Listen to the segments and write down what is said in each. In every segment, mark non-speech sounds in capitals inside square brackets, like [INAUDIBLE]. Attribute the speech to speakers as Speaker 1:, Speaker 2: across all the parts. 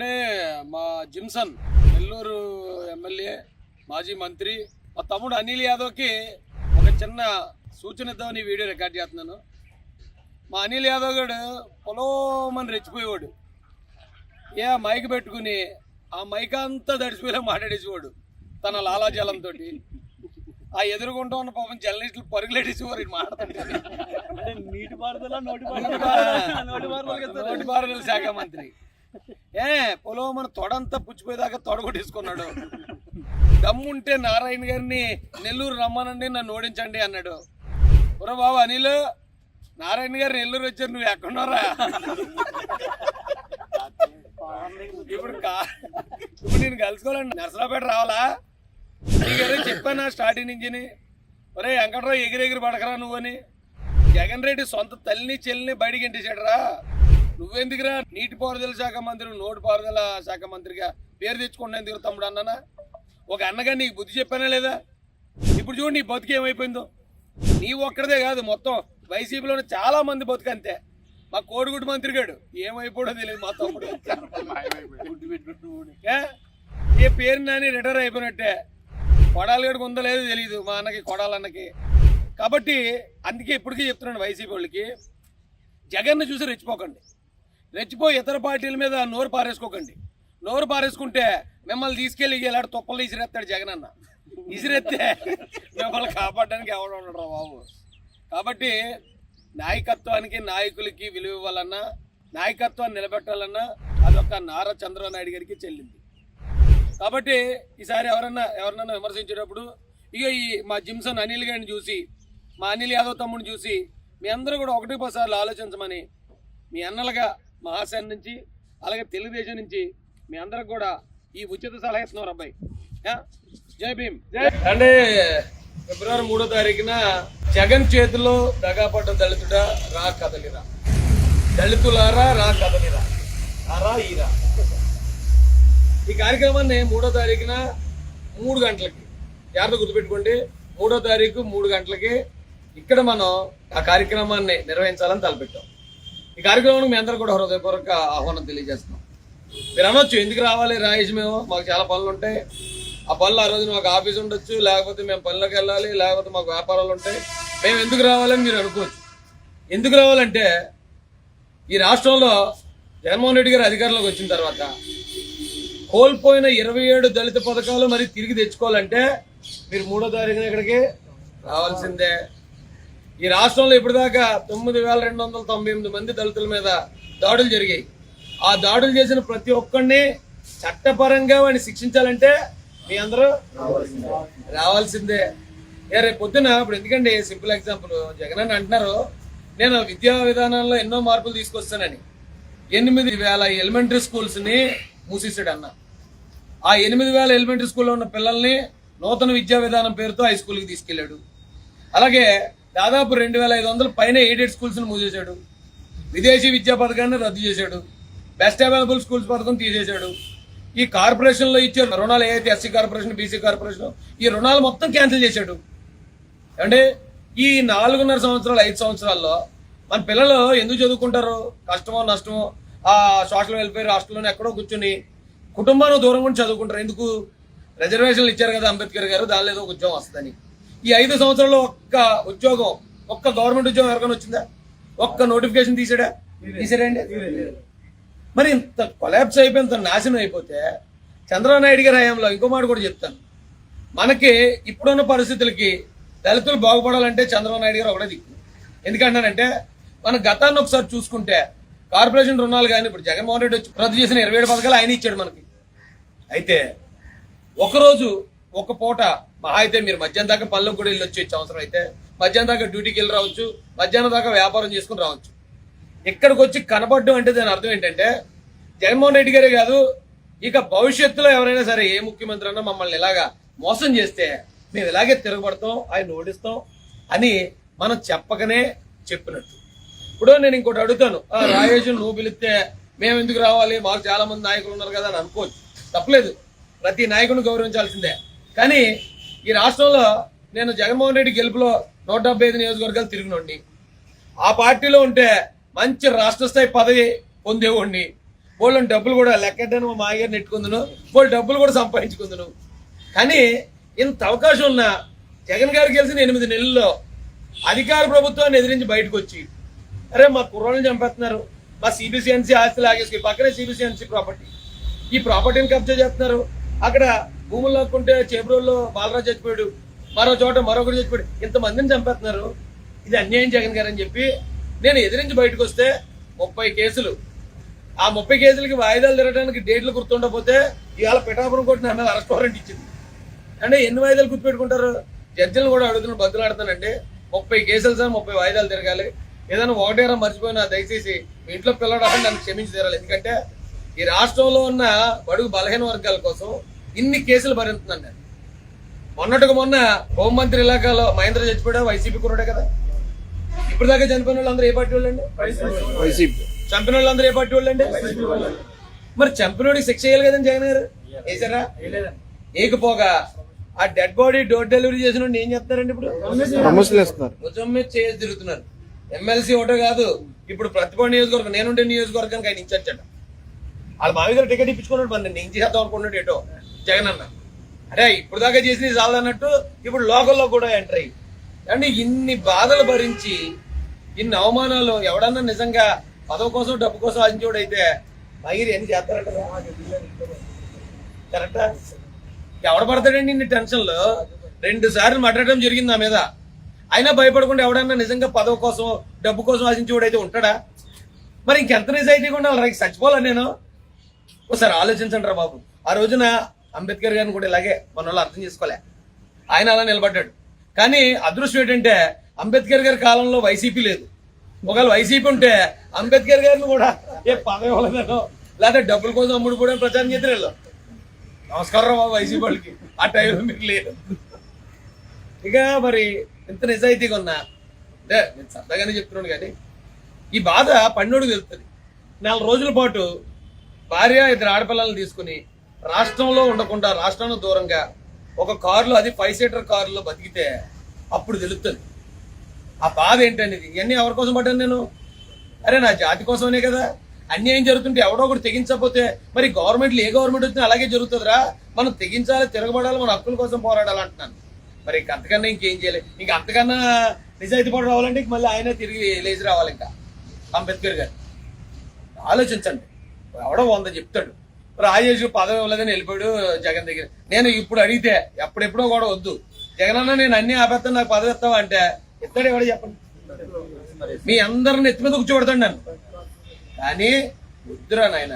Speaker 1: అంటే మా జిమ్సన్ నెల్లూరు ఎమ్మెల్యే మాజీ మంత్రి మా తమ్ముడు అనిల్ యాదవ్కి ఒక చిన్న సూచన ఇద్దామని ఈ వీడియో రికార్డ్ చేస్తున్నాను. మా అనిల్ యాదవ్ గడు పొలోమని రెచ్చిపోయేవాడు. ఏ మైక్ పెట్టుకుని ఆ మైక్ అంతా దడిచిపోయేలా మాట్లాడేసేవాడు తన లాలాజలంతో ఆ ఎదురుకుంటూ ఉన్న పాపం జర్నలిస్టులు పరుగులేడేసేవారు ఇటు మాట్లాడుతుంటే.
Speaker 2: అంటే నీటి పారుదల నోటి నోటి
Speaker 1: నోటి పారుదల శాఖ మంత్రి. ఏ పొలం మన తొడంతా పుచ్చిపోయేదాకా తొడగొట్టేసుకున్నాడు. దమ్ముంటే నారాయణ గారిని నెల్లూరు రమ్మనండి నన్ను ఓడించండి అన్నాడు. ఒరే బాబు అనిల్ నారాయణ గారు నెల్లూరు వచ్చారు నువ్వు ఎక్కడున్నారా ఇప్పుడు కా ఇప్పుడు నేను కలుసుకోవాలండి. నర్సరాపేట రావాలా? నీకేదో చెప్పానా స్టార్టింగ్ నుంచి ఒరే వెంకట్రావు ఎగిరెగిరి పడకరా పడకరా నువ్వని జగన్ రెడ్డి సొంత తల్లిని చెల్లిని బయటికి ఇంటిచాడరా నువ్వెందుకురా? నీటిపారుదల శాఖ మంత్రి నోటి పారుదల శాఖ మంత్రిగా పేరు తెచ్చుకుంటా ఎందుకు తమ్ముడు అన్న ఒక అన్నగా నీకు బుద్ధి చెప్పానా లేదా? ఇప్పుడు చూడు నీ బతుకు ఏమైపోయిందో. నీ ఒక్కడదే కాదు మొత్తం వైసీపీలో చాలా మంది బతుకు అంతే. మా కోడిగుడ్డు మంత్రి గాడు ఏమైపోడో తెలియదు మా తమ్ముడు. ఏ? పేరు నాని రిటైర్ అయిపోయినట్టే. కొడాలిగడికి ఉందో లేదో తెలియదు మా అన్నకి కొడాలన్నకి కాబట్టి అందుకే ఇప్పటికీ చెప్తున్నాను వైసీపీ వాళ్ళకి జగన్ను చూసి రెచ్చిపోకండి. రెచ్చిపోయి ఇతర పార్టీల మీద నోరు పారేసుకోకండి. నోరు పారేసుకుంటే మిమ్మల్ని తీసుకెళ్ళి ఇలాంటి తుప్పలు ఇసిరేస్తాడు జగన్ అన్న. ఇసిరెత్తే మిమ్మల్ని కాపాడడానికి ఎవడు ఉండడు బాబు. కాబట్టి నాయకత్వానికి నాయకులకి విలువ ఇవ్వాలన్నా నాయకత్వాన్ని నిలబెట్టాలన్నా అదొక నారా చంద్రబాబు నాయుడు గారికి చెల్లింది. కాబట్టి ఈసారి ఎవరన్నా ఎవరినన్నా విమర్శించేటప్పుడు ఇక ఈ మా జిమ్సన్ అనిల్ గారిని చూసి మా అనిల్ యాదవ్ తమ్ముడిని చూసి మీ అందరూ కూడా ఒకటి పదిసార్లు ఆలోచించమని మీ అన్నలుగా మా ఆశాన్ నుంచి అలాగే తెలుగుదేశం నుంచి మీ అందరికి కూడా ఈ ఉచిత సలహా ఇస్తున్నారు అబ్బాయి? జై భీమ్. అంటే ఫిబ్రవరి మూడో తారీఖున జగన్ చేతిలో దగాపడ్డ దళితుడా? రా కదలిరా. దళితులారా రా కదలిరా. రా ఈరా. ఈ కార్యక్రమాన్ని మూడో తారీఖున మూడు గంటలకి జాగ్రత్త గుర్తుపెట్టుకోండి మూడో తారీఖు మూడు గంటలకి ఇక్కడ మనం ఆ కార్యక్రమాన్ని నిర్వహించాలని తలపెట్టాం. ఈ కార్యక్రమానికి మీ అందరూ కూడా హృదయపూర్వక ఆహ్వానం తెలియజేస్తున్నాం. మీరు అనొచ్చు ఎందుకు రావాలి రాయేష్ మేము? మాకు చాలా పనులు ఉంటాయి. ఆ పనులు ఆ రోజు మాకు ఆఫీస్ ఉండొచ్చు లేకపోతే మేము పనులకు వెళ్ళాలి లేకపోతే మాకు వ్యాపారాలు ఉంటాయి. మేము ఎందుకు రావాలని మీరు అనుకోవచ్చు. ఎందుకు రావాలంటే ఈ రాష్ట్రంలో జగన్మోహన్ రెడ్డి గారు అధికారంలోకి వచ్చిన తర్వాత కోల్పోయిన ఇరవై ఏడు దళిత పథకాలు మరి తిరిగి తెచ్చుకోవాలంటే మీరు మూడో తారీఖున ఇక్కడికి రావాల్సిందే. ఈ రాష్ట్రంలో ఇప్పటిదాకా తొమ్మిది వేల రెండు వందల తొంభై ఎనిమిది మంది దళితుల మీద దాడులు జరిగాయి. ఆ దాడులు చేసిన ప్రతి ఒక్కరిని చట్టపరంగా వాడిని శిక్షించాలంటే మీ అందరూ రావాల్సిందే. రేపు పొద్దున ఇప్పుడు ఎందుకండి సింపుల్ ఎగ్జాంపుల్ జగన్ అని అంటున్నారు నేను విద్యా విధానంలో ఎన్నో మార్పులు తీసుకొస్తానని. ఎనిమిది వేల ఎలిమెంటరీ స్కూల్స్ని మూసేసాడు అన్న. ఆ ఎనిమిది వేల ఎలిమెంటరీ స్కూల్లో ఉన్న పిల్లల్ని నూతన విద్యా విధానం పేరుతో హై స్కూల్కి తీసుకెళ్ళాడు. అలాగే దాదాపు రెండు వేల ఐదు వందల పైన ఎయిడెడ్ స్కూల్స్ని మూసేశాడు. విదేశీ విద్యా పథకాన్ని రద్దు చేశాడు. బెస్ట్ అవైలబుల్ స్కూల్స్ పథకం తీసేశాడు. ఈ కార్పొరేషన్లో ఇచ్చే రుణాలు ఏదైతే ఎస్సీ కార్పొరేషన్ బీసీ కార్పొరేషన్ ఈ రుణాలు మొత్తం క్యాన్సిల్ చేశాడు. అంటే ఈ నాలుగున్నర సంవత్సరాలు ఐదు సంవత్సరాల్లో మన పిల్లలు ఎందుకు చదువుకుంటారు? కష్టమో నష్టమో? ఆ సోషల్ వెల్ఫేర్ హాస్టల్లోనే ఎక్కడో కూర్చొని కుటుంబాన్ని దూరం ఉండి చదువుకుంటారు. ఎందుకు? రిజర్వేషన్లు ఇచ్చారు కదా అంబేద్కర్ గారు దానిలో ఏదో ఒక ఉద్యోగం వస్తుందని. ఈ ఐదు సంవత్సరాల్లో ఒక్క ఉద్యోగం ఒక్క గవర్నమెంట్ ఉద్యోగం ఎవరికైనా వచ్చిందా? ఒక్క నోటిఫికేషన్ తీసాడా? తీసాడండి మరి ఇంత కొలాప్స్ అయిపోయి ఇంత నాశనం అయిపోతే చంద్రబాబు నాయుడు గారి హయాంలో ఇంకో మాట కూడా చెప్తాను. మనకి ఇప్పుడున్న పరిస్థితులకి దళితులు బాగుపడాలంటే చంద్రబాబు నాయుడు గారు ఒకటే దిక్కు. ఎందుకంటానంటే మన గతాన్ని ఒకసారి చూసుకుంటే కార్పొరేషన్ రుణాలు కానీ ఇప్పుడు జగన్మోహన్ రెడ్డి వచ్చి రద్దు చేసిన ఇరవై ఏడు పథకాలు ఆయన ఇచ్చాడు మనకి. అయితే ఒకరోజు ఒక పూట మహా అయితే మీరు మధ్యాహ్నం దాకా పనులకు కూడా వెళ్ళి వచ్చే అవసరం అయితే. మధ్యాహ్నం దాకా డ్యూటీకి వెళ్ళి రావచ్చు మధ్యాహ్నం దాకా వ్యాపారం చేసుకుని రావచ్చు. ఇక్కడికి వచ్చి కనపడడం అంటే దాని అర్థం ఏంటంటే జగన్మోహన్ రెడ్డి గారే కాదు ఇక భవిష్యత్తులో ఎవరైనా సరే ఏ ముఖ్యమంత్రి అన్నా మమ్మల్ని ఇలాగా మోసం చేస్తే మేము ఇలాగే తిరగబడతాం ఆయన ఓడిస్తాం అని మనం చెప్పకనే చెప్పినట్టు. ఇప్పుడు నేను ఇంకోటి అడుగుతాను. "ఆ, నువ్వు పిలిస్తే మేము ఎందుకు రావాలి? మాకు చాలా మంది నాయకులు ఉన్నారు కదా అని అనుకోవచ్చు. తప్పలేదు. ప్రతి నాయకుని గౌరవించాల్సిందే. కానీ ఈ రాష్ట్రంలో నేను జగన్మోహన్ రెడ్డి గెలుపులో నూట డెబ్బై ఐదు నియోజకవర్గాలు తిరిగినండి ఆ పార్టీలో ఉంటే మంచి రాష్ట్ర స్థాయి పదవి పొందేవాడిని. వాళ్ళని డబ్బులు కూడా లెక్కడ్డాను మా మాయగారిని నెట్టుకుందును వాళ్ళు డబ్బులు కూడా సంపాదించుకుందును. కానీ ఇంత అవకాశం ఉన్న జగన్ గారు గెలిచిన ఎనిమిది నెలల్లో అధికార ప్రభుత్వాన్ని ఎదిరించి బయటకు వచ్చి అరే మా కుర్రోళ్ళని చంపేస్తున్నారు. మా సిబిసిఎన్సీ ఆస్తి లాగేసుకుని పక్కనే సిబిసిఎన్సీ ప్రాపర్టీ ఈ ప్రాపర్టీని కబ్జా చేస్తున్నారు. అక్కడ భూములు లాక్కుంటే చేబ్రోల్లో బాలరాజు చచ్చిపోయాడు మరో చోట మరొకరు చచ్చిపోయాడు. ఇంతమందిని చంపేస్తున్నారు. ఇది అన్యాయం జగన్ గారు అని చెప్పి నేను ఎదిరించి బయటకు వస్తే ముప్పై కేసులు. ఆ ముప్పై కేసులకి వాయిదాలు తిరగడానికి డేట్లు గుర్తుండకపోతే ఇవాళ పిఠాపురం కోర్టు నా మీద అరెస్ట్ వారెంట్ ఇచ్చింది. అంటే ఎన్ని వాయిదాలు గుర్తుపెట్టుకుంటారు? జడ్జిలను కూడా అడుగుతున్న బదులాడుతానంటే ముప్పై కేసులు సార్ ముప్పై వాయిదాలు తిరగాలి. ఏదైనా ఒకటేరా మర్చిపోయినా దయచేసి మీ ఇంట్లో పిల్లడానికి నన్ను క్షమించి తీరాలి. ఎందుకంటే ఈ రాష్ట్రంలో ఉన్న బడుగు బలహీన వర్గాల కోసం ఇన్ని కేసులు భరించుతున్నాను నేను. మొన్నటికి మొన్న హోంమంత్రి ఇలాకాలో మహేంద్ర చచ్చిపోయా వైసీపీ కుర్రాడే కదా? ఇప్పుడు దాకా చనిపోయిన వాళ్ళందరూ ఏ పార్టీ వాళ్ళండి?
Speaker 3: వైసీపీ.
Speaker 1: చంపిన వాళ్ళందరూ ఏ పార్టీ వాళ్ళండి? మరి చంపినోడికి శిక్ష చేయాలి కదండి జగన్ గారు? వేసారా ఏకపోగా ఆ డెడ్ బాడీ డోర్ డెలివరీ చేసిన ఏం చేస్తారండి ఇప్పుడు? భుజం మీద చేసి తిరుగుతున్నారు. ఎమ్మెల్సీ ఒకటే కాదు ఇప్పుడు ప్రతిభ నియోజకవర్గం నేనుండే నియోజకవర్గానికి ఆయన ఇచ్చాట వాళ్ళ మావి గారు టికెట్ ఇప్పించుకున్నాడు మన నేను చేద్దాం అనుకున్నాడు ఏటో? జగన్ అన్న. అరే ఇప్పుడు దాకా చేసిన చాలు అన్నట్టు ఇప్పుడు లోకల్లో కూడా ఎంటర్ అయ్యి. అంటే ఇన్ని బాధలు భరించి ఇన్ని అవమానాలు ఎవడన్నా నిజంగా పదవి కోసం డబ్బు కోసం ఆశించోడైతే మగిరి ఎన్ని చేస్తారంట కరెక్టా ఎవడ పడతాడండి ఇన్ని టెన్షన్లు? రెండు సార్లు మాట్లాడడం జరిగింది నా మీద. అయినా భయపడకుండా ఎవడన్నా నిజంగా పదవి కోసం డబ్బు కోసం ఆశించేవాడైతే ఉంటాడా? మరి ఇంకెంత నిజాయితీగా ఉండాలి రైట్ చచ్చిపోవాలా నేను. ఒకసారి ఆలోచించండి రా బాబు. ఆ రోజున అంబేద్కర్ గారిని కూడా ఇలాగే మన వాళ్ళు అర్థం చేసుకోలే. ఆయన అలా నిలబడ్డాడు. కానీ అదృష్టం ఏంటంటే అంబేద్కర్ గారి కాలంలో వైసీపీ లేదు. ఒకవేళ వైసీపీ ఉంటే అంబేద్కర్ గారిని కూడా ఏ పదవి ఇవ్వలేదనో లేకపోతే డబ్బుల కోసం అమ్ముడు కూడా ప్రచారం చేద్దరు వీళ్ళు. నమస్కారం బాబు వైసీపీ వాళ్ళకి. ఆ టైంలో మీరు లేదు. ఇక మరి ఇంత నిజాయితీగా ఉన్నా అంటే నేను సరదాగానే చెప్తున్నాను కానీ ఈ బాధ పన్నోడు తెలుస్తుంది. నాలుగు రోజుల పాటు భార్య ఇద్దరు ఆడపిల్లల్ని తీసుకుని రాష్ట్రంలో ఉండకుండా రాష్ట్రానికి దూరంగా ఒక కారులో అది ఫైవ్ సీటర్ కారులో బతికితే అప్పుడు తెలుస్తుంది ఆ బాధ ఏంటనేది? ఇవన్నీ ఎవరి కోసం పడ్డాను నేను? అరే నా జాతి కోసమనే కదా. అన్యాయం జరుగుతుంటే ఎవడో ఒకటి తెగించకపోతే మరి గవర్నమెంట్లు ఏ గవర్నమెంట్ వచ్చినా అలాగే జరుగుతుందిరా. మనం తెగించాలి తిరగబడాలి మన హక్కుల కోసం పోరాడాలి అంటున్నాను మరి ఇంక అంతకన్నా ఇంకేం చేయాలి? ఇంక అంతకన్నా నిజాయితీ పడి రావాలంటే ఇంక మళ్ళీ ఆయన తిరిగి లేచి రావాలి ఇంకా. అంబేద్కర్ గారు. ఆలోచించండి. ఎవడో వంద చెప్తాడు. రాజేష్ పదవి ఇవ్వలేదని వెళ్ళిపోయాడు జగన్ దగ్గర. నేను ఇప్పుడు అడిగితే ఎప్పుడెప్పుడో కూడా వద్దు. జగన్ అన్న నేను అన్ని ఆపేస్తాను నాకు పదవి ఇస్తావా అంటే ఇస్తాడు ఎవడ చెప్పండి. మీ అందరిని ఎత్తి మీద కూర్చోబెడతాను నన్ను. కానీ వద్దురా నాయన.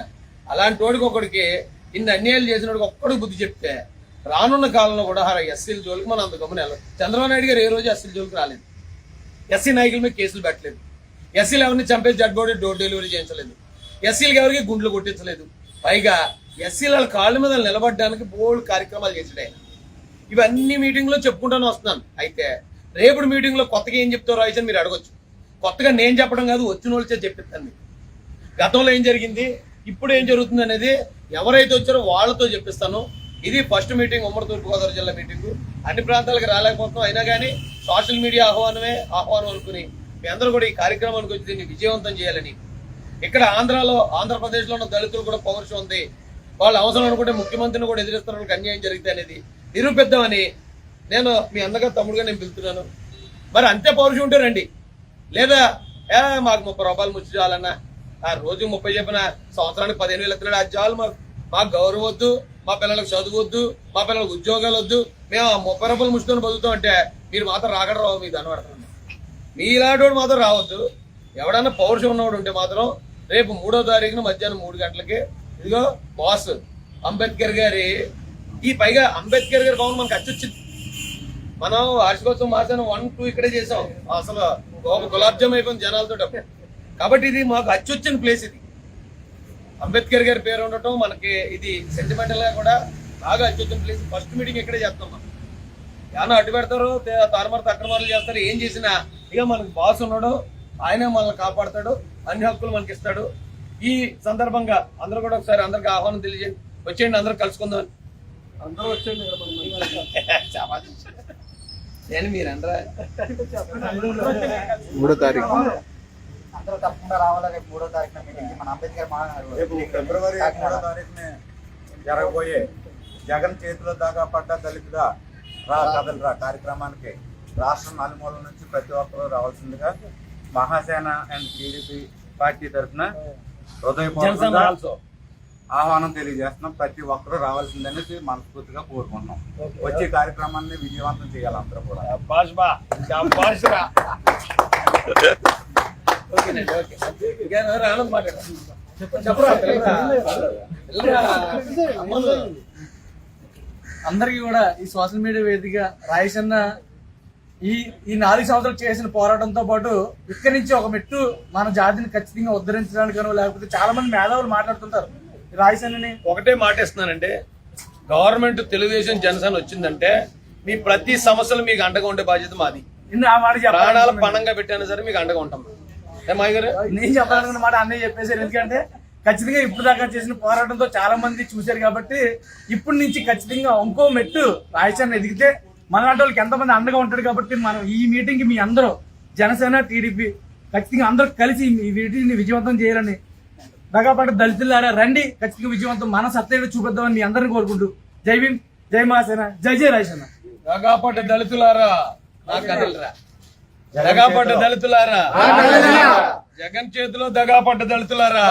Speaker 1: అలాంటి వాడికి ఒకడికి ఇన్ని అన్యాయాలు చేసిన వాడికి ఒక్కడికి బుద్ధి చెప్తే రానున్న కాలంలో కూడా ఎస్సీల జోలికి మనం అంత గమని వెళ్ళం చంద్రబాబు నాయుడు గారు ఏ రోజు ఎస్సీల జోలికి రాలేదు. ఎస్సీ నాయకుల మీద కేసులు పెట్టలేదు. ఎస్సీలు ఎవరిని చంపేసి జడ్ డోర్ డెలివరీ చేయించలేదు. ఎస్సీలకు ఎవరికి గుండ్లు కొట్టించలేదు. పైగా ఎస్సీల కాళ్ళ మీద నిలబడడానికి బోల్డ్ కార్యక్రమాలు చేసాడు ఆయన ఇవన్నీ మీటింగ్లో చెప్పుకుంటానే వస్తున్నాను. అయితే రేపటి మీటింగ్లో కొత్తగా ఏం చెప్తారో అయితే మీరు అడగొచ్చు. కొత్తగా నేను చెప్పడం కాదు వచ్చిన వాళ్ళు చెప్పిస్తాను మీకు. గతంలో ఏం జరిగింది ఇప్పుడు ఏం జరుగుతుంది అనేది ఎవరైతే వచ్చారో వాళ్ళతో చెప్పిస్తాను. ఇది ఫస్ట్ మీటింగ్ ఉమ్మడి తూర్పుగోదావరి జిల్లా మీటింగ్ అన్ని ప్రాంతాలకు రాలేకపోతాం అయినా కానీ సోషల్ మీడియా ఆహ్వానమే ఆహ్వానం అనుకుని మీ అందరూ కూడా ఈ కార్యక్రమానికి వచ్చి దీన్ని విజయవంతం చేయాలని ఇక్కడ ఆంధ్రాలో ఆంధ్రప్రదేశ్లో ఉన్న దళితులు కూడా పౌరుషం ఉంది. వాళ్ళు అవసరం అనుకుంటే ముఖ్యమంత్రిని కూడా ఎదిరిస్తున్నారు వాళ్ళకి అన్యాయం జరిగితే అనేది నిరూపిద్దామని నేను మీ అందగా తమ్ముడుగా నేను పిలుస్తున్నాను. మరి అంతే పౌరుషం ఉంటే రండి. లేదా ఏ మాకు ముప్పై రూపాయలు ముచ్చి చాలన్నా ఆ రోజు ముప్పై చెప్పిన సంవత్సరానికి పదిహేను వేలు ఎత్తున్నాడు అది చాలు మాకు. మాకు గౌరవం వద్దు మా పిల్లలకు చదువు వద్దు మా పిల్లలకు ఉద్యోగాలు వద్దు. మేము ఆ ముప్పై రూపాయలు ముచ్చుకొని బతుకుతాం అంటే మీరు మాత్రం రాకడ రావు మీకు ధనపడతాను మీలాంటి మాత్రం రావద్దు. ఎవడన్నా పౌరుషం ఉన్నవాడు ఉంటే మాత్రం రేపు మూడో తారీఖున మధ్యాహ్నం మూడు గంటలకి ఇదిగో బాస్ అంబేద్కర్ గారి ఈ పైగా అంబేద్కర్ గారి భవన్ మనకు అచ్చొచ్చింది మనం వార్షికోత్సవం మాసాను వన్ టూ ఇక్కడే చేసాం. అసలు ఒక గులాబ్జామ్ అయిపోయింది జనాలతో కాబట్టి ఇది మాకు అచ్చొచ్చిన ప్లేస్ ఇది. అంబేద్కర్ గారి పేరు ఉండటం మనకి ఇది సెంటిమెంటల్గా కూడా బాగా అచ్చొచ్చిన ప్లేస్ ఫస్ట్ మీటింగ్ ఇక్కడే చేస్తాం మనం. ఏమన్నా అడ్డు పెడతారు తే- తారుమారు తక్కడమారులు చేస్తారు. ఏం చేసినా ఇక మనకు బాస్ ఉన్నాడు ఆయనే మనల్ని కాపాడతాడు. అన్ని హక్కులు మనకి ఇస్తాడు ఈ సందర్భంగా అందరూ కూడా ఒకసారి అందరికి ఆహ్వానం తెలియజేయండి వచ్చేయండి అందరూ కలుసుకుందాం
Speaker 2: అందరూ వచ్చేయండి. [LAUGHS]
Speaker 1: నేను మీరు అనరా
Speaker 3: మూడో తారీఖు.
Speaker 4: అందరూ తప్పకుండా రావాలా రేపు మూడో తారీఖున మీటింగ్ మన అంబేద్కర్ మహానగర్
Speaker 5: రేపు ఫిబ్రవరి. మూడో తారీఖున జరగబోయే జగన్ చేతిలో దాకా పడ్డ దళితుడా? రా కదలరా కార్యక్రమానికి. రాష్ట్రం నలుమూలల నుంచి ప్రతి ఒక్కరూ రావాల్సిందిగా మహాసేన అండ్ టీడీపీ పార్టీ తరఫున హృదయపూర్వకంగా ఆహ్వానం తెలియజేస్తున్నాం. ప్రతి ఒక్కరూ రావాల్సిందనేసి మనస్ఫూర్తిగా కోరుకుంటున్నాం. వచ్చే కార్యక్రమాన్ని విజయవంతం చేయాలి అందరూ కూడా.
Speaker 2: అందరికీ కూడా ఈ సోషల్ మీడియా వేదిక రాయసన్న ఈ ఈ నాలుగు సంవత్సరాలు చేసిన పోరాటంతో పాటు ఇక్కడి నుంచి ఒక మెట్టు మన జాతిని ఖచ్చితంగా ఉద్ధరించడానికనో లేకపోతే చాలా మంది మేధావులు మాట్లాడుతుంటారు. ఈ రాయసన్నని
Speaker 1: ఒకటే మాట ఇస్తున్నానంటే గవర్నమెంట్ తెలుగుదేశం జనసేన వచ్చిందంటే మీ ప్రతి సమస్యలు మీకు అండగా ఉండే బాధ్యత మాది.
Speaker 2: ఇన్ని ఆ మాట
Speaker 1: ప్రాణాలు పణంగా పెట్టాను సరే మీకు అండగా ఉంటాం. గారు?
Speaker 2: నేను చెప్పాలనుకున్న మాట అన్నయ్య చెప్పేశారు. ఎందుకంటే ఖచ్చితంగా ఇప్పుడు దాకా చేసిన పోరాటంతో చాలా మంది చూశారు కాబట్టి ఇప్పటి నుంచి ఖచ్చితంగా ఇంకో మెట్టు రాయచంద్ర ఎదిగితే మనలాంటి వాళ్ళకి ఎంతమంది అండగా ఉంటాడు కాబట్టి మనం ఈ మీటింగ్కి మీ అందరూ జనసేన టీడీపీ ఖచ్చితంగా అందరూ కలిసి ఈ మీటింగ్ని విజయవంతం చేయాలని దగాపాటు దళితులారా రండి ఖచ్చితంగా విజయవంతం. మన సత్యని చూపిద్దామని మీ అందరిని కోరుకుంటూ జై భీమ్ జై మహాసేన జై జై రాయసేన
Speaker 1: దగాపడ్డ దళితులారా నా కదలరా దగాపడ్డ దళితులారా జగన్ చేతిలో. దగాపడ్డ దళితులారా.